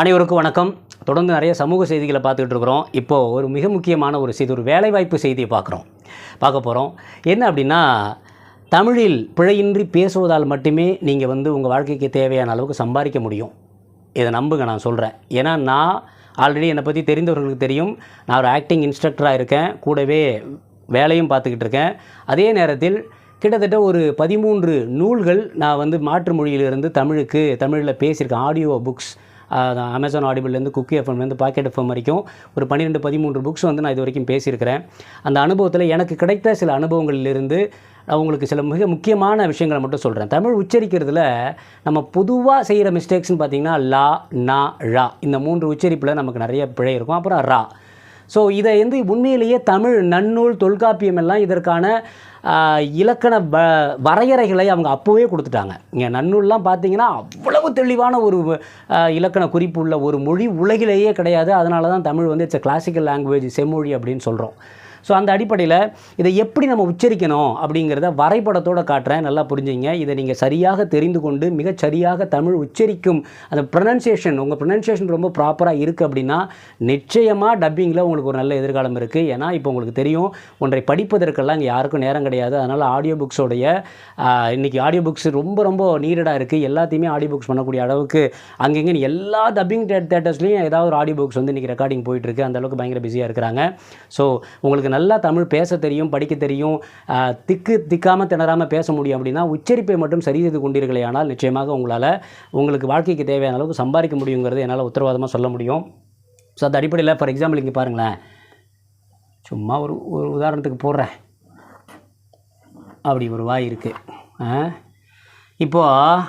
அனைவருக்கும் வணக்கம். தொடர்ந்து நிறைய சமூக செய்திகளை பார்த்துக்கிட்டு இருக்கிறோம். இப்போது ஒரு மிக முக்கியமான ஒரு செய்தி ஒரு வேலைவாய்ப்பு செய்தியை பார்க்குறோம். பார்க்க போகிறோம் என்ன அப்படின்னா தமிழில் பிழையின்றி பேசுவதால் மட்டுமே நீங்கள் வந்து உங்கள் வாழ்க்கைக்கு தேவையான அளவுக்கு சம்பாதிக்க முடியும். இதை நம்புங்க நான் சொல்கிறேன் ஏன்னா நான் ஆல்ரெடி என்னை பற்றி தெரிந்தவர்களுக்கு தெரியும். நான் ஒரு ஆக்டிங் இன்ஸ்ட்ரக்டராக இருக்கேன். கூடவே வேலையும் பார்த்துக்கிட்டு இருக்கேன். அதே நேரத்தில் கிட்டத்தட்ட ஒரு பதிமூன்று நூல்கள் நான் வந்து மாற்று மொழியிலிருந்து தமிழுக்கு தமிழில் பேசியிருக்கேன். ஆடியோ புக்ஸ் அமேசான் ஆடிபிள்லேருந்து குக்கி எஃப்எம்லேருந்து பாக்கெட் எஃப்எம் வரைக்கும் ஒரு பன்னிரெண்டு பதிமூன்று புக்ஸ் வந்து நான் இது வரைக்கும் பேசியிருக்கிறேன். அந்த அனுபவத்தில் எனக்கு கிடைத்த சில அனுபவங்களிலிருந்து நான் உங்களுக்கு சில மிக முக்கியமான விஷயங்களை மட்டும் சொல்கிறேன் தமிழ் உச்சரிக்கிறதுல நம்ம பொதுவாக செய்கிற மிஸ்டேக்ஸ்னு பார்த்திங்கன்னா லா நா ழா இந்த மூன்று உச்சரிப்பில் நமக்கு நிறைய பிழை இருக்கும். அப்புறம் ரா. ஸோ இதை வந்து உண்மையிலேயே தமிழ் நன்னூல் தொல்காப்பியம் எல்லாம் இதற்கான இலக்கண வ வரையறைகளை அவங்க அப்போவே கொடுத்துட்டாங்க. இங்கே நன்னூல்லாம் பார்த்தீங்கன்னா அவ்வளவு தெளிவான ஒரு இலக்கண குறிப்பு உள்ள ஒரு மொழி உலகிலேயே கிடையாது. அதனால தான் தமிழ் வந்து இட்ஸ் கிளாசிக்கல் லாங்குவேஜ் செம்மொழி அப்படின்னு சொல்கிறோம் ஸோ அந்த அடிப்படையில் இதை எப்படி நம்ம உச்சரிக்கணும் அப்படிங்கிறத வரைபடத்தோடு காட்டுறேன். நல்லா புரிஞ்சுங்க. இதை நீங்கள் சரியாக தெரிந்து கொண்டு மிகச்சரியாக தமிழ் உச்சரிக்கும் அந்த ப்ரொனன்சியேஷன் உங்கள் ப்ரொனன்சியேஷன் ரொம்ப ப்ராப்பராக இருக்குது அப்படின்னா நிச்சயமாக டப்பிங்கில் உங்களுக்கு ஒரு நல்ல எதிர்காலம் இருக்குது ஏன்னா இப்போ உங்களுக்கு தெரியும் ஒன்றை படிப்பதற்கெல்லாம் இங்கே யாருக்கும் நேரம் கிடையாது. அதனால் ஆடியோ புக்ஸோடைய இன்றைக்கி ஆடியோ புக்ஸ் ரொம்ப ரொம்ப நீடடாக இருக்குது எல்லாத்தையுமே ஆடியோ புக்ஸ் பண்ணக்கூடிய அளவுக்கு அங்கங்கே எல்லா டப்பிங் தேட்டர்ஸ்லையும் ஏதாவது ஒரு ஆடியோ புக்ஸ் வந்து இன்றைக்கி ரெக்கார்டிங் போயிட்டுருக்கு அந்த அளவுக்கு பயங்கர பிஸியாக இருக்கிறாங்க. ஸோ உங்களுக்கு நல்லா தமிழ் பேச தெரியும் படிக்க தெரியும் திக்கு திக்காமல் திணறாமல் பேச முடியும் அப்படின்னா உச்சரிப்பை மட்டும் சரி செய்து கொண்டீர்களே ஆனால் நிச்சயமாக உங்களால் உங்களுக்கு வாழ்க்கைக்கு தேவையான அளவுக்கு சம்பாதிக்க முடியுங்கிறது என்னால் உத்தரவாதமாக சொல்ல முடியும். ஸோ அந்த அடிப்படையில் ஃபார் எக்ஸாம்பிள் இங்கே பாருங்களேன். சும்மா ஒரு ஒரு உதாரணத்துக்கு போடுறேன். அப்படி ஒரு வாய் இருக்குது இப்போது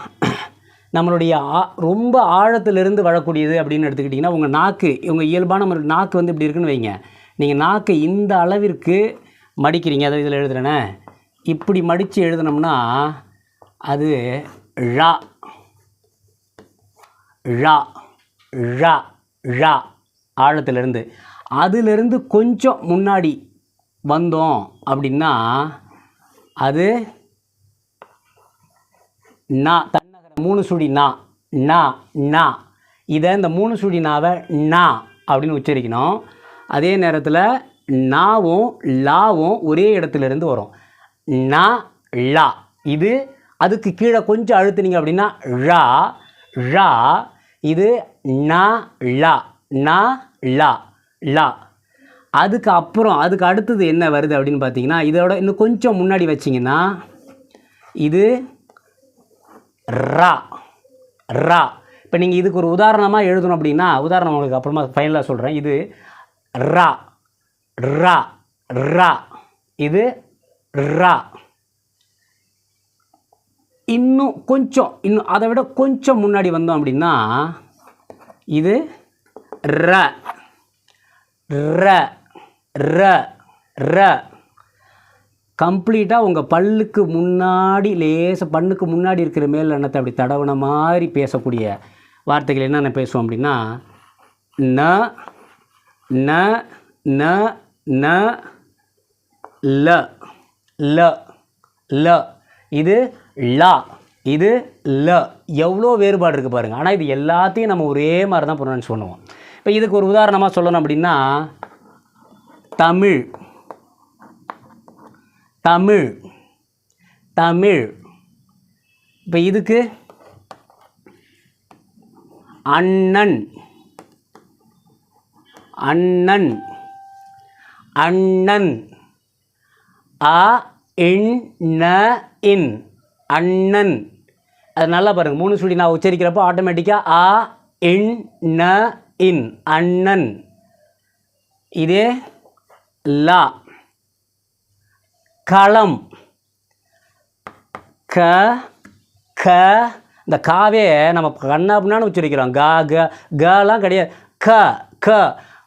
நம்மளுடைய ஆ ரொம்ப ஆழத்திலிருந்து வரக்கூடியது அப்படின்னு எடுத்துக்கிட்டிங்கன்னா உங்கள் நாக்கு உங்கள் இயல்பான நாக்கு வந்து இப்படி இருக்குன்னு வைங்க. நீங்கள் நாக்கு இந்த அளவிற்கு மடிக்கிறீங்க. அதை இதில் எழுதுகிறேனே இப்படி மடித்து எழுதுனோம்னா அது ழா. ழா. ழா. ழா. ஆழத்திலிருந்து. அதிலிருந்து கொஞ்சம் முன்னாடி வந்தோம் அப்படின்னா அது நா. தன்னகர மூணு சுடி நா. நா. நா. இதை இந்த மூணு சுடி நாவை நா அப்படின்னு உச்சரிக்கணும். அதே நேரத்தில் நாவும் லாவும் ஒரே இடத்துல இருந்து வரும். நா லா. இது அதுக்கு கீழே கொஞ்சம் அழுத்துனீங்க அப்படின்னா ழா ழா இது நா லா. நா லா. லா. அதுக்கு அப்புறம் அதுக்கு அடுத்தது என்ன வருது அப்படின்னு பார்த்தீங்கன்னா இதோட இன்னும் கொஞ்சம் முன்னாடி வச்சிங்கன்னா இது ரா. ரா. இப்போ நீங்கள் இதுக்கு ஒரு உதாரணமாக எழுதணும் அப்படின்னா உதாரணம் உங்களுக்கு அப்புறமா ஃபைனலாக சொல்கிறேன் இது ரா ரா ரா. இது ரா. இன்னும் கொஞ்சம் இன்னும் அதை விட கொஞ்சம் முன்னாடி வந்தோம் அப்படின்னா இது ர. ர ர ர. கம்ப்ளீட்டாக உங்கள் பல்லுக்கு முன்னாடி லேசாக பண்ணுக்கு முன்னாடி இருக்கிற மேல் எண்ணத்தை அப்படி தடவுன மாதிரி பேசக்கூடிய வார்த்தைகள் என்னென்ன பேசுவோம் அப்படின்னா ந ந ந ந ல ல ல. இது லா இது ல. எவ்வளோ வேறுபாடு இருக்குது பாருங்கள் ஆனால் இது எல்லாத்தையும் நம்ம ஒரே மாதிரி தான் ப்ரொனன்ஸ் பண்ணுவோம் இப்போ இதுக்கு ஒரு உதாரணமாக சொல்லணும் அப்படின்னா தமிழ். தமிழ். தமிழ். இப்போ இதுக்கு அண்ணன். அண்ணன். அண்ணன். அ இன் ந இன். அண்ணன். அது நல்லா பாருங்கள் மூணு சொல்லி நான் உச்சரிக்கிறப்போ ஆட்டோமேட்டிக்காக அ இன் ந இன். அண்ணன். இது லா. களம். க க. இந்த காவே நம்ம கண்ணா அப்படின்னா உச்சரிக்கிறோம். கா க கலாம் கிடையாது. க க.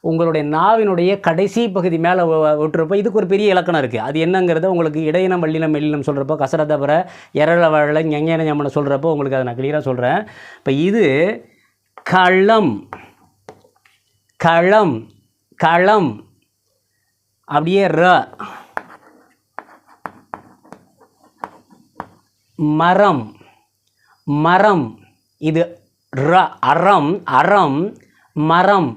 உங்களுடைய நாவினுடைய கடைசி பகுதி மேலே விட்டுறப்போ இதுக்கு ஒரு பெரிய இலக்கணம் இருக்குது அது என்னங்கிறத உங்களுக்கு இடையினம் வள்ளினம் மெல்லினம் சொல்கிறப்போ கசரதபர எரள வழல ஞஞன ஞமனை சொல்கிறப்போ உங்களுக்கு அதை நான் கிளியராக சொல்கிறேன் இப்போ இது களம் களம் களம் அப்படியே ர மரம் மரம் இது ர அறம் அறம் மரம்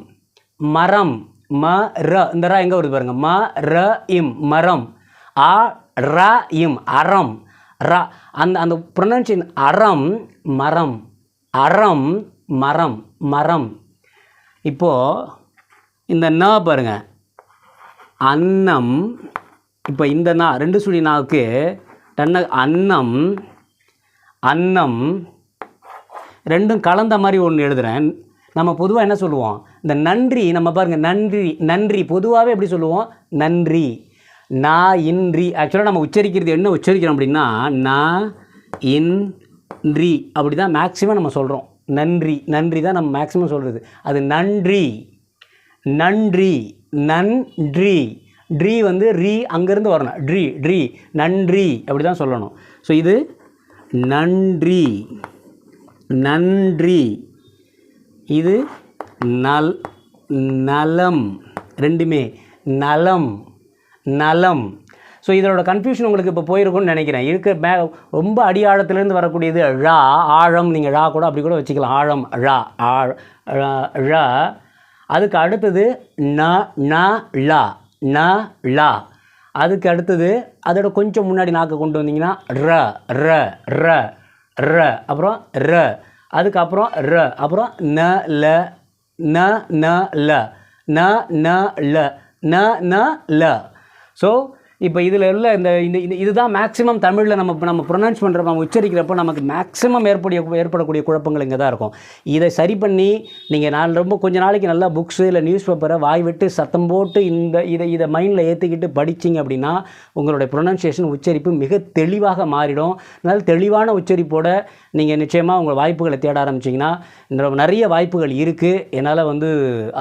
மரம் ம ர. இந்த ர எங்கே வருது பாருங்கள் ம ர இம் மரம். ஆ ர இம் அறம். ர. அந்த அந்த ப்ரொனன்சியன் அறம் மரம். அறம் மரம் மரம். இப்போது இந்த ந பாருங்கள் அன்னம். இப்போ இந்த நா ரெண்டு சுழி நாவுக்கு டன்ன அன்னம் அன்னம். ரெண்டும் கலந்த மாதிரி ஒன்று எழுதுகிறேன் நம்ம பொதுவாக என்ன சொல்லுவோம்? இந்த நன்றி நம்ம பாருங்கள் நன்றி நன்றி. பொதுவாகவே எப்படி சொல்லுவோம்? நன்றி. நா இன்றி. ஆக்சுவலாக நம்ம உச்சரிக்கிறது என்ன உச்சரிக்கிறோம் அப்படின்னா நா இன்றி. அப்படி தான் மேக்ஸிமம் நம்ம சொல்கிறோம் நன்றி. நன்றி தான் நம்ம மேக்ஸிமம் சொல்கிறது அது நன்றி. நன்றி. நன்றி. ட்ரீ வந்து ரீ அங்கேருந்து வரணும். ட்ரீ ட்ரீ. நன்றி. அப்படி தான் சொல்லணும். ஸோ இது நன்றி. நன்றி. இது நல் நலம். ரெண்டுமே. நலம் நலம். ஸோ இதனோட கன்ஃபியூஷன் உங்களுக்கு இப்போ போயிருக்கும்னு நினைக்கிறேன். இருக்க மே ரொம்ப அடியாழத்துலேருந்து வரக்கூடியது ழா ஆழம். நீங்கள் ழா கூட அப்படி கூட வச்சுக்கலாம். ஆழம் ழா ஆ ழ- ழ. அதுக்கு அடுத்தது ந ந லா ந லா அதுக்கு அடுத்தது அதோட கொஞ்சம் முன்னாடி நாக்கு கொண்டு வந்தீங்கன்னா ர ர ர ர. அப்புறம் ர. அதுக்கப்புறம் ர அப்புறம் ந ல ந ந ல. ந ந ல. ந ந ல. ஸோ இப்போ இதில் உள்ள இந்த இந்த இது- இதுதான் மேக்ஸிமம் தமிழில் நம்ம நம்ம ப்ரொனவுன்ஸ் பண்ணுறப்ப நம்ம உச்சரிக்கிறப்போ நமக்கு மேக்ஸிமம் ஏற்படைய ஏற்படக்கூடிய குழப்பங்கள் இங்கே தான் இருக்கும். இதை சரி பண்ணி நீங்கள் நான் ரொம்ப கொஞ்ச நாளைக்கு நல்லா புக்ஸு இல்லை நியூஸ் பேப்பரை வாய் விட்டு சத்தம் போட்டு இந்த இதை இதை மைண்டில் ஏற்றிக்கிட்டு படிச்சிங்க அப்படின்னா உங்களுடைய ப்ரொனன்சியேஷன் உச்சரிப்பு மிக தெளிவாக மாறிடும். அதனால் தெளிவான உச்சரிப்போடு நீங்கள் நிச்சயமாக உங்கள் வாய்ப்புகளை தேட ஆரம்பிச்சிங்கன்னா இந்த நிறைய வாய்ப்புகள் இருக்குது என்னால் வந்து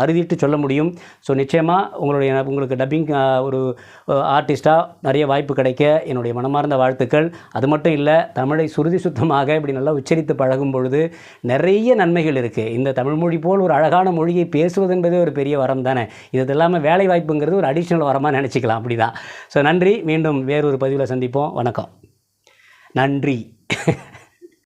அறுதிட்டு சொல்ல முடியும். ஸோ நிச்சயமாக உங்களுடைய உங்களுக்கு டப்பிங் ஒரு ஆர்டிஸ்ட்டாக நிறைய வாய்ப்பு கிடைக்க என்னுடைய மனமார்ந்த வாழ்த்துக்கள். அது மட்டும் இல்லை தமிழை சுருதி சுத்தமாக இப்படி நல்லா உச்சரித்து பழகும் பொழுது நிறைய நன்மைகள் இருக்குது இந்த தமிழ் மொழி போல் ஒரு அழகான மொழியை பேசுவது என்பதே ஒரு பெரிய வரம் தானே? இது இல்லாமல் வேலை வாய்ப்புங்கிறது ஒரு அடிஷ்னல் வரமாக நினச்சிக்கலாம். அப்படி தான் ஸோ நன்றி. மீண்டும் வேறொரு பதிவில் சந்திப்போம். வணக்கம். நன்றி.